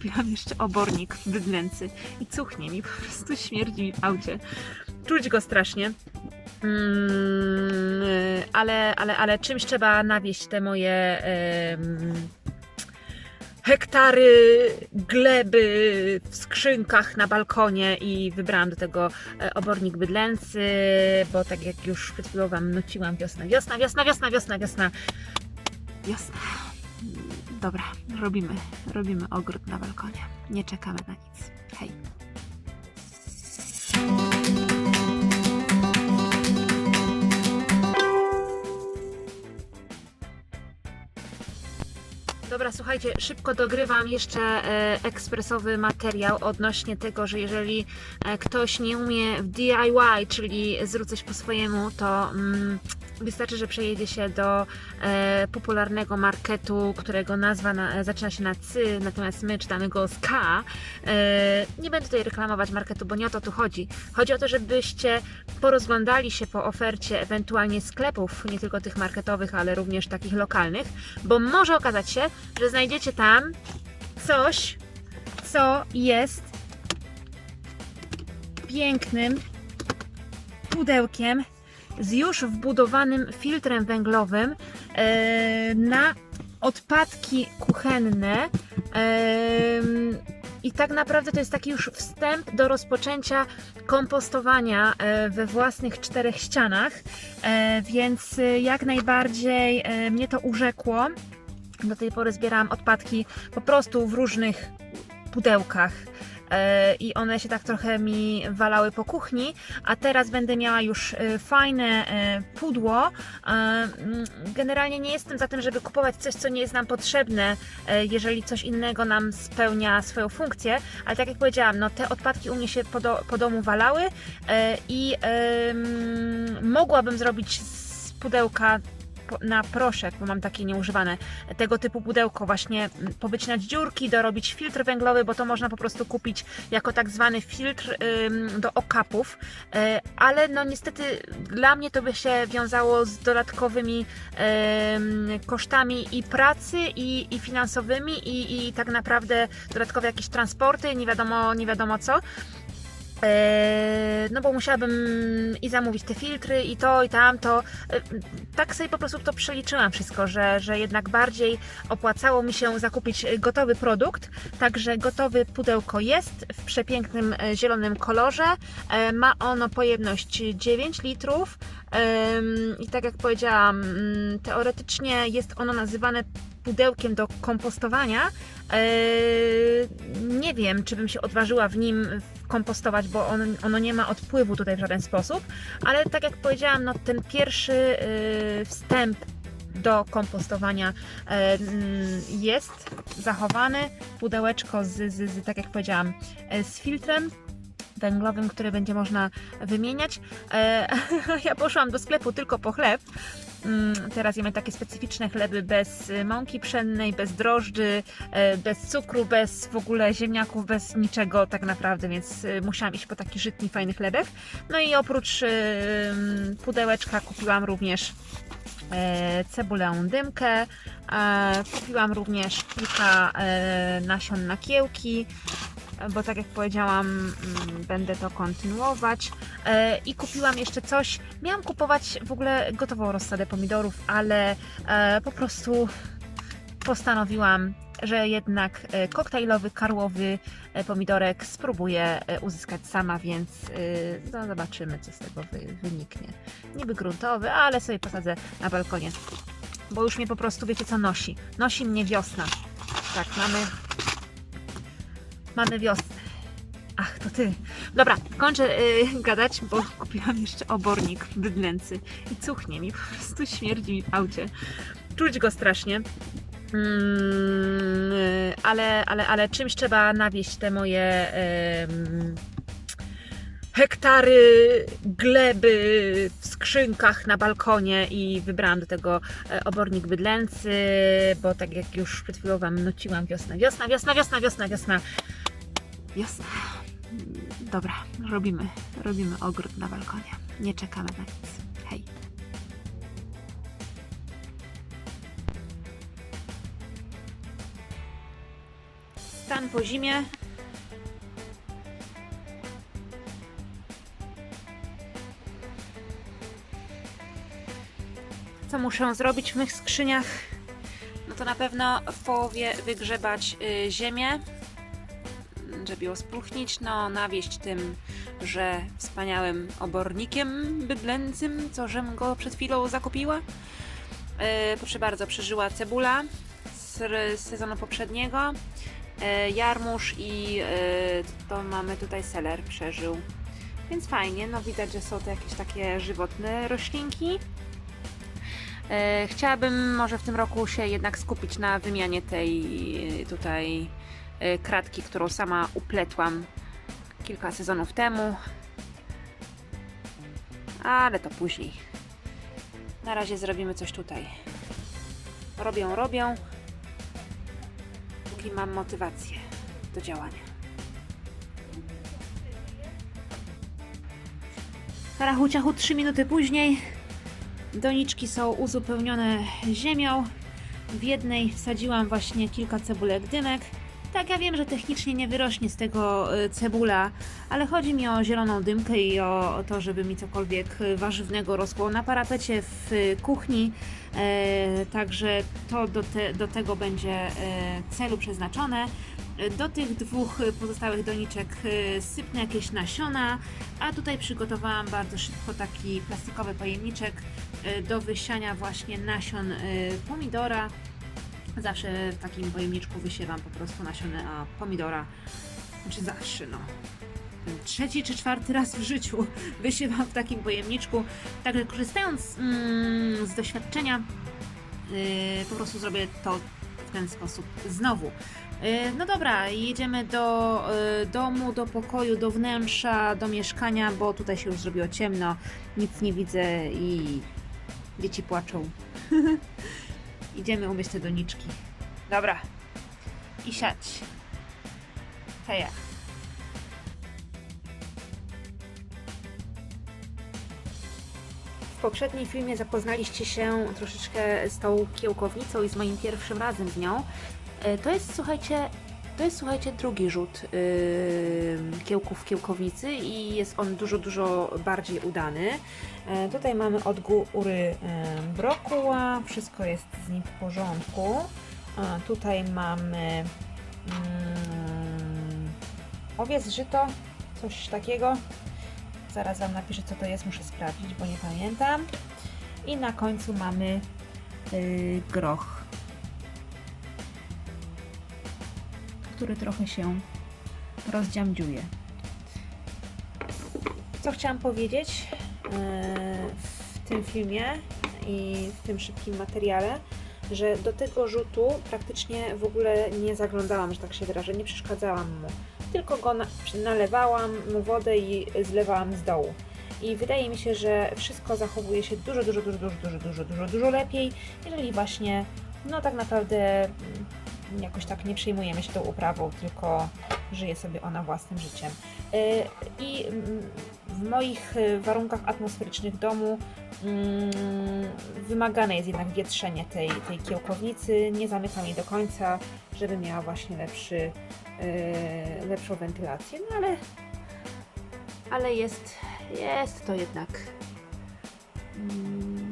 kupiłam jeszcze obornik bydlęcy i cuchnie mi, po prostu śmierdzi mi w aucie. Czuć go strasznie. Mm, ale, ale, ale czymś trzeba nawieść te moje hektary gleby w skrzynkach na balkonie i wybrałam do tego e, obornik bydlęcy, bo tak jak już przed chwilą Wam nuciłam wiosna, wiosna, wiosna, wiosna, wiosna, wiosna, wiosna. Dobra, robimy, robimy ogród na balkonie. Nie czekamy na nic. Hej. Dobra, słuchajcie, szybko dogrywam jeszcze e, ekspresowy materiał odnośnie tego, że jeżeli e, ktoś nie umie w DIY, czyli zrób coś po swojemu, to mm, wystarczy, że przejedzie się do e, popularnego marketu, którego nazwa na, zaczyna się na cy, natomiast my czytamy go z K. E, nie będę tutaj reklamować marketu, bo nie o to tu chodzi. Chodzi o to, żebyście porozglądali się po ofercie ewentualnie sklepów, nie tylko tych marketowych, ale również takich lokalnych, bo może okazać się, że znajdziecie tam coś, co jest pięknym pudełkiem z już wbudowanym filtrem węglowym e, na odpadki kuchenne. Em, I tak naprawdę to jest taki już wstęp do rozpoczęcia kompostowania e, we własnych czterech ścianach, E, więc e, jak najbardziej e, mnie to urzekło. Do tej pory zbierałam odpadki po prostu w różnych pudełkach. E, I one się tak trochę mi walały po kuchni, a teraz będę miała już e, fajne e, pudło. Mm, Generalnie nie jestem za tym, żeby kupować coś, co nie jest nam potrzebne, jeżeli coś innego nam spełnia swoją funkcję, ale tak jak powiedziałam, no te odpadki u mnie się po, do, po domu walały i mogłabym zrobić z pudełka na proszek, bo mam takie nieużywane, tego typu pudełko, właśnie mm, powycinać dziurki, dorobić filtr węglowy, bo to można po prostu kupić jako tak zwany filtr do okapów, E, ale no niestety dla mnie to by się wiązało z dodatkowymi kosztami i pracy, i, i finansowymi, i, i tak naprawdę dodatkowe jakieś transporty, nie wiadomo, nie wiadomo co. Eee, No bo musiałabym i zamówić te filtry, i to, i tamto. E, Tak sobie po prostu to przeliczyłam wszystko, że, że jednak bardziej opłacało mi się zakupić gotowy produkt. Także gotowe pudełko jest w przepięknym e, zielonym kolorze. E, Ma ono pojemność 9 litrów. I tak jak powiedziałam, mm, teoretycznie jest ono nazywane pudełkiem do kompostowania. Nie wiem, czy bym się odważyła w nim kompostować, bo on, ono nie ma odpływu tutaj w żaden sposób, ale tak jak powiedziałam, no ten pierwszy yy, wstęp do kompostowania jest zachowany. Pudełeczko z, z, z tak jak powiedziałam, e, z filtrem węglowym, który będzie można wymieniać. E, ja poszłam do sklepu tylko po chleb. Mm, Teraz jemy takie specyficzne chleby bez mąki pszennej, bez drożdży, e, bez cukru, bez w ogóle ziemniaków, bez niczego tak naprawdę, więc y, musiałam iść po taki żytni, fajny chlebek. No i oprócz pudełeczka kupiłam również e, cebulę dymkę, e, kupiłam również kilka e, nasion na kiełki, bo tak jak powiedziałam, mm, będę to kontynuować. E, I kupiłam jeszcze coś. Miałam kupować w ogóle gotową rozsadę pomidorów, ale e, po prostu postanowiłam, że jednak e, koktajlowy, karłowy pomidorek spróbuję uzyskać sama, więc no, zobaczymy, co z tego wy, wyniknie. Niby gruntowy, ale sobie posadzę na balkonie, bo już mnie po prostu, wiecie co, nosi. Nosi mnie wiosna. Tak, mamy Mamy wiosnę. Ach, to ty. Dobra, kończę y, gadać, bo kupiłam jeszcze obornik bydlęcy i cuchnie mi, po prostu śmierdzi mi w aucie. Czuć go strasznie. Mm, y, ale, ale, ale czymś trzeba nawieść te moje em, hektary gleby w skrzynkach na balkonie i wybrałam do tego e, obornik bydlęcy, bo tak jak już przed chwilą Wam nuciłam wiosna, wiosna, wiosna, wiosna, wiosna, wiosna. Jasne. Dobra, robimy, robimy ogród na balkonie. Nie czekamy na nic. Hej. stan po zimie. Co muszę zrobić w mych skrzyniach? No to na pewno w połowie wygrzebać y, ziemię, żeby ją spróchnić, no nawieść tym, że wspaniałym obornikiem bydlęcym, co żem go przed chwilą zakupiła. E, proszę bardzo, przeżyła cebula z, sezonu poprzedniego, e, jarmuż i e, to mamy tutaj seler przeżył. Więc fajnie, no widać, że są to jakieś takie żywotne roślinki. E, Chciałabym może w tym roku się jednak skupić na wymianie tej tutaj kratki, którą sama upletłam kilka sezonów temu. Ale to później. Na razie zrobimy coś tutaj. Robię, robię. Póki mam motywację do działania. Rachu ciachu 3 minuty później. Doniczki są uzupełnione ziemią. W jednej wsadziłam właśnie kilka cebulek dymek. Tak, ja wiem, że technicznie nie wyrośnie z tego y, cebula, ale chodzi mi o zieloną dymkę i o, to, żeby mi cokolwiek y, warzywnego rosło na parapecie w y, kuchni. E, także to do, te, do tego będzie e, celu przeznaczone. E, Do tych dwóch pozostałych doniczek y, sypnę jakieś nasiona, a tutaj przygotowałam bardzo szybko taki plastikowy pojemniczek y, do wysiania właśnie nasion pomidora. Zawsze w takim pojemniczku wysiewam po prostu nasiona pomidora. Znaczy zawsze, no. Trzeci czy czwarty raz w życiu wysiewam w takim pojemniczku. Także korzystając mm, z doświadczenia, yy, po prostu zrobię to w ten sposób znowu. Yy, no dobra, jedziemy do yy, domu, do pokoju, do wnętrza, do mieszkania, bo tutaj się już zrobiło ciemno, nic nie widzę i dzieci płaczą. Idziemy umyć te doniczki. Dobra. I siać. Heja. W poprzednim filmie zapoznaliście się troszeczkę z tą kiełkownicą i z moim pierwszym razem z nią. E, To jest, słuchajcie, to jest, słuchajcie, drugi rzut yy, kiełków kiełkownicy i jest on dużo, dużo bardziej udany. E, Tutaj mamy od góry e, brokuła, wszystko jest z nim w porządku. E, Tutaj mamy mm, owiec, żyto, coś takiego. Zaraz Wam napiszę, co to jest, muszę sprawdzić, bo nie pamiętam. I na końcu mamy y, groch, który trochę się rozdziamdziuje. Co chciałam powiedzieć y, w tym filmie i w tym szybkim materiale, że do tego rzutu praktycznie w ogóle nie zaglądałam, że tak się wyrażę, nie przeszkadzałam mu tylko go na, nalewałam mu wodę i zlewałam z dołu. I wydaje mi się, że wszystko zachowuje się dużo, dużo, dużo, dużo, dużo, dużo, dużo, dużo lepiej, jeżeli właśnie, no tak naprawdę mm, jakoś tak nie przejmujemy się tą uprawą, tylko żyje sobie ona własnym życiem. Yy, I mm, w moich y, warunkach atmosferycznych domu mm, wymagane jest jednak wietrzenie tej, tej kiełkownicy. Nie zamykam jej do końca, żeby miała właśnie lepszy, yy, lepszą wentylację, no ale, ale jest, jest to jednak mm,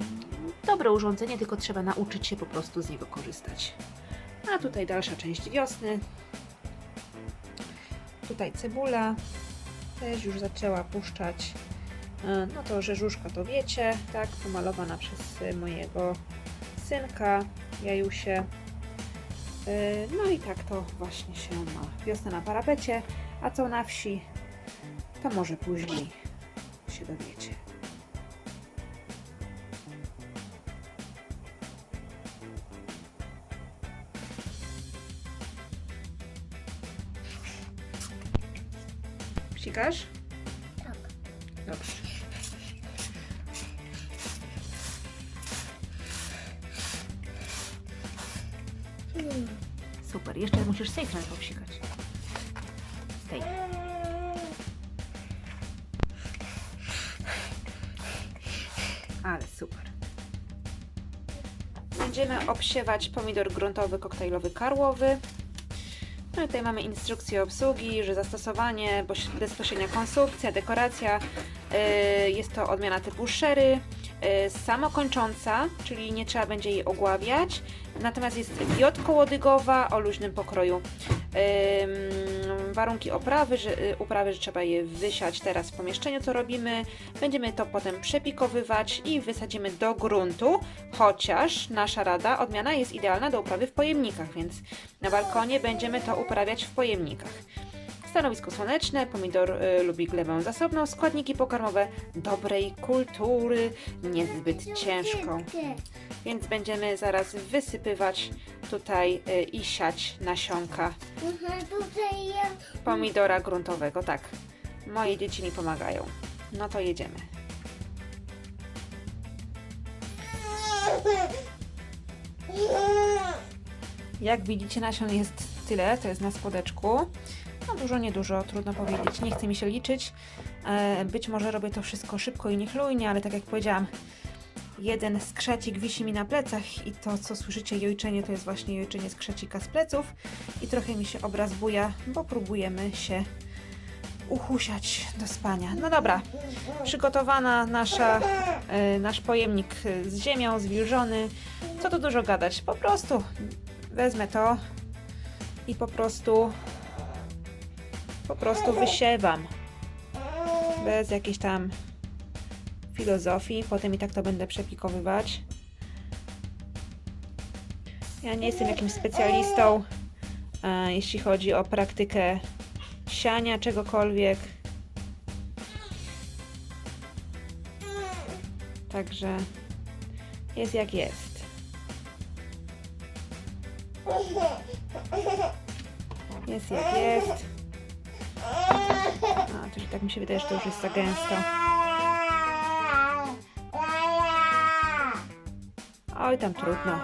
dobre urządzenie, tylko trzeba nauczyć się po prostu z niego korzystać. A tutaj dalsza część wiosny. Tutaj cebula też już zaczęła puszczać. E, No to rzeżuszka to wiecie, tak, pomalowana przez mojego synka, Jajusie. E, No i tak to właśnie się ma. Wiosna na parapecie, a co na wsi, to może później się dowiecie. Psikasz? Tak. Dobrze. Super, jeszcze musisz strony popsikać. Z tej. Ale super. Będziemy obsiewać pomidor gruntowy, koktajlowy, karłowy. No tutaj mamy instrukcję obsługi, że zastosowanie, bezpośrednia konsumpcja, dekoracja. Yy, Jest to odmiana typu sherry, samokończąca, czyli nie trzeba będzie jej ogławiać. Natomiast jest wiotkołodygowa o luźnym pokroju. Warunki oprawy, że, y, uprawy, że trzeba je wysiać teraz w pomieszczeniu, co robimy. Będziemy to potem przepikowywać i wysadzimy do gruntu, chociaż nasza rada, odmiana jest idealna do uprawy w pojemnikach, więc na balkonie będziemy to uprawiać w pojemnikach. Stanowisko słoneczne, pomidor y, lubi glebę zasobną, składniki pokarmowe dobrej kultury, niezbyt ciężką. Więc będziemy zaraz wysypywać tutaj y, i siać nasionka tutaj jest. pomidora gruntowego. Tak, moje dzieci mi pomagają. No to jedziemy. Jak widzicie, nasion jest tyle, to jest na spodeczku. Dużo, niedużo, trudno powiedzieć. Nie chce mi się liczyć. E, Być może robię to wszystko szybko i niechlujnie, ale tak jak powiedziałam, jeden skrzecik wisi mi na plecach i to, co słyszycie jojczenie, to jest właśnie jojczenie skrzecika z pleców i trochę mi się obraz buja, bo próbujemy się uchusiać do spania. No dobra, przygotowana nasza, e, nasz pojemnik z ziemią, zwilżony. Co tu dużo gadać, po prostu wezmę to i po prostu po prostu wysiewam bez jakiejś tam filozofii. Potem i tak to będę przepikowywać. Ja nie jestem jakimś specjalistą, e, jeśli chodzi o praktykę siania czegokolwiek. Także jest jak jest. Jest jak jest. A, się tak mi się wydaje, że to już jest za gęsto. Oj, tam trudno.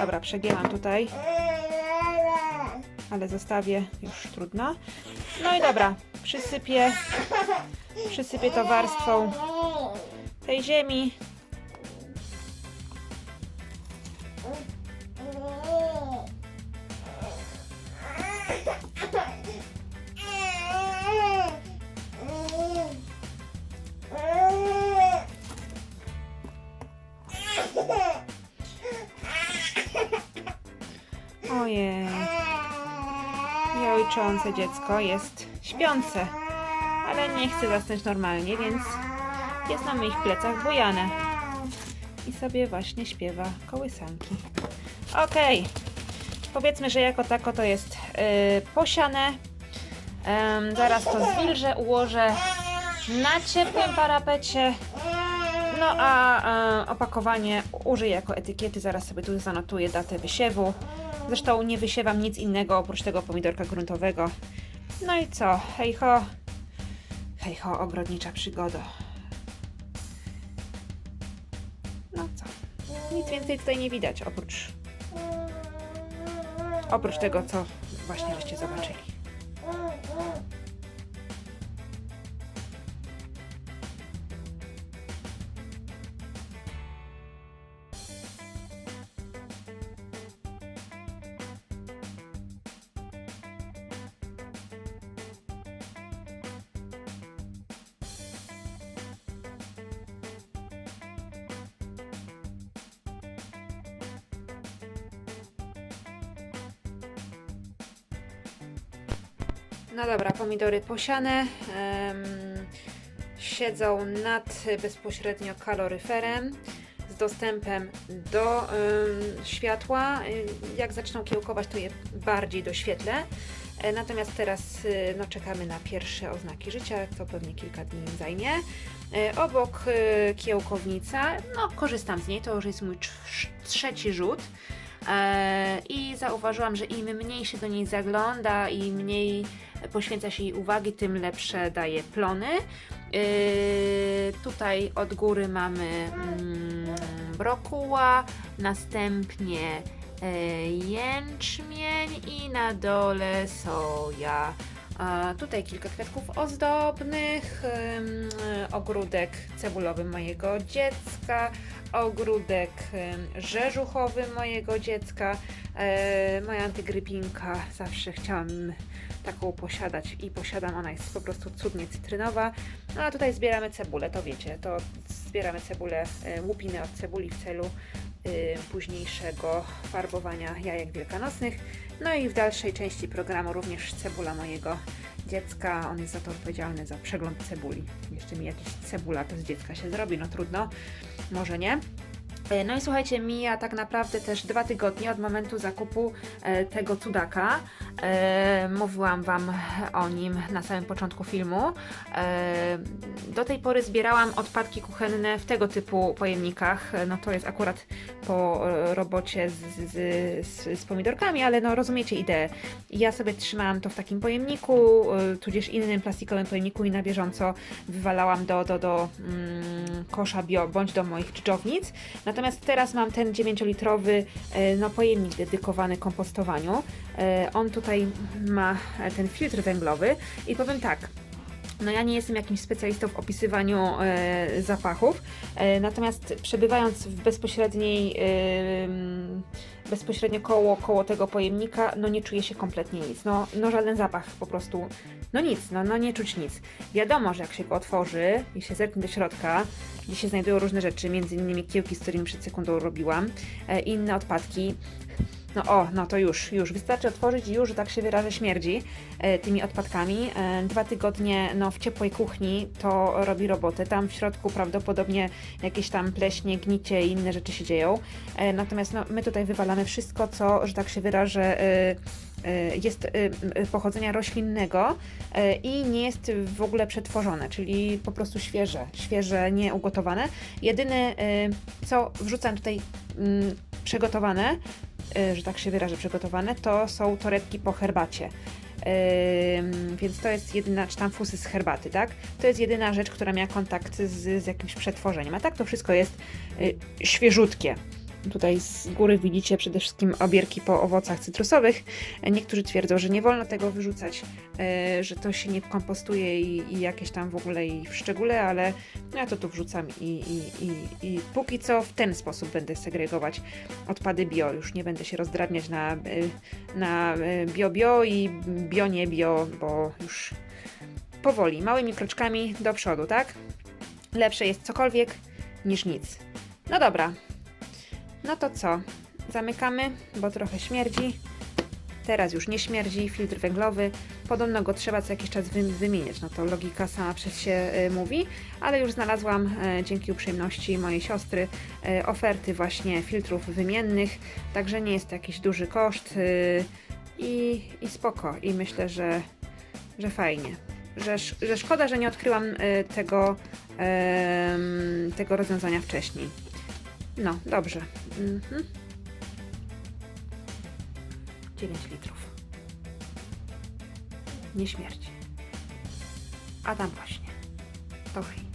Dobra, przegięłam tutaj, ale zostawię już trudno. No i dobra, przysypię, przysypię to warstwą tej ziemi. Ojej, dziecko jest śpiące, ale nie chce zasnąć normalnie, więc jest na moich plecach bujane. I sobie właśnie śpiewa kołysanki. Okej, powiedzmy, że jako tako to jest yy, posiane. Zaraz to zwilżę, ułożę na ciepłym parapecie. No a e, opakowanie użyję jako etykiety, zaraz sobie tu zanotuję datę wysiewu. Zresztą nie wysiewam nic innego oprócz tego pomidorka gruntowego. No i co? Hej ho, hej ho, ogrodnicza przygoda. Co? Nic więcej tutaj nie widać oprócz, oprócz tego, co właśnie żeście zobaczyli. No dobra, pomidory posiane. em, siedzą nad bezpośrednio kaloryferem z dostępem do em, światła. Jak zaczną kiełkować, to je bardziej doświetlę. E, Natomiast teraz y, no, czekamy na pierwsze oznaki życia, to pewnie kilka dni zajmie. E, Obok y, kiełkownica, no korzystam z niej, to już jest mój trz- trzeci rzut. E, I zauważyłam, że im mniej się do niej zagląda i mniej poświęca się jej uwagi, tym lepsze daje plony. Yy, tutaj od góry mamy mm, brokuła, następnie e, jęczmień i na dole soja. Tutaj kilka kwiatków ozdobnych, ogródek cebulowy mojego dziecka, ogródek rzeżuchowy mojego dziecka, e, moja antygrypinka, zawsze chciałam taką posiadać i posiadam, ona jest po prostu cudnie cytrynowa. No a tutaj zbieramy cebulę, to wiecie, to zbieramy cebulę, e, łupiny od cebuli w celu y, późniejszego farbowania jajek wielkanocnych. No i w dalszej części programu również cebula mojego dziecka. On jest za to odpowiedzialny za przegląd cebuli. Jeszcze mi jakiś cebula to z dziecka się zrobi, no trudno, może nie. E, No i słuchajcie, mija tak naprawdę też dwa tygodnie od momentu zakupu e, tego cudaka. E, mówiłam Wam o nim na samym początku filmu. E, do tej pory zbierałam odpadki kuchenne w tego typu pojemnikach. No to jest akurat po robocie z, z, z, z pomidorkami, ale no rozumiecie ideę. Ja sobie trzymałam to w takim pojemniku, e, tudzież innym plastikowym pojemniku i na bieżąco wywalałam do, do, do mm, kosza bio bądź do moich dżdżownic. Natomiast teraz mam ten 9-litrowy e, no, pojemnik dedykowany kompostowaniu. E, On tutaj ma e, ten filtr węglowy i powiem tak, no ja nie jestem jakimś specjalistą w opisywaniu e, zapachów, e, natomiast przebywając w bezpośredniej, em, bezpośrednio koło, koło tego pojemnika, no nie czuję się kompletnie nic. No, no żaden zapach po prostu, no nic, no, no nie czuć nic. Wiadomo, że jak się go otworzy i się zerknie do środka, gdzie się znajdują różne rzeczy, między innymi kiełki, z którymi przed sekundą robiłam, e, inne odpadki, no o, no to już, już. Wystarczy otworzyć i już, że tak się wyrażę, śmierdzi e, tymi odpadkami. E, dwa tygodnie no, w ciepłej kuchni to robi robotę. Tam w środku prawdopodobnie jakieś tam pleśnie, gnicie i inne rzeczy się dzieją. E, natomiast no, my tutaj wywalamy wszystko, co, że tak się wyrażę, e, e, jest e, pochodzenia roślinnego e, i nie jest w ogóle przetworzone, czyli po prostu świeże, świeże, nie ugotowane. Jedyne, co wrzucam tutaj mm, przygotowane, y, że tak się wyrażę, przygotowane, to są torebki po herbacie. Więc to jest jedyna, czy tam fusy z herbaty, tak? To jest jedyna rzecz, która miała kontakt z, z jakimś przetworzeniem. A tak to wszystko jest y, świeżutkie. Tutaj z góry widzicie przede wszystkim obierki po owocach cytrusowych. E, Niektórzy twierdzą, że nie wolno tego wyrzucać, e, że to się nie kompostuje i, i jakieś tam w ogóle i w szczególe, ale ja to tu wrzucam i, i, i, i póki co w ten sposób będę segregować odpady bio. Już nie będę się rozdrabniać na, y, na y, bio bio i bio nie bio, bo już powoli, małymi kroczkami do przodu, tak? Lepsze jest cokolwiek niż nic. No dobra. No to co? Zamykamy, bo trochę śmierdzi. Teraz już nie śmierdzi, filtr węglowy. Podobno go trzeba co jakiś czas wy- wymieniać. No to logika sama przez się y, mówi, ale już znalazłam y, dzięki uprzejmości mojej siostry y, oferty właśnie filtrów wymiennych, także nie jest to jakiś duży koszt i, i spoko. I myślę, że, że fajnie. Że, że szkoda, że nie odkryłam tego, tego rozwiązania wcześniej. No, dobrze. Mhm. 9 litrów. Nie śmierci. A tam rośnie. To hej.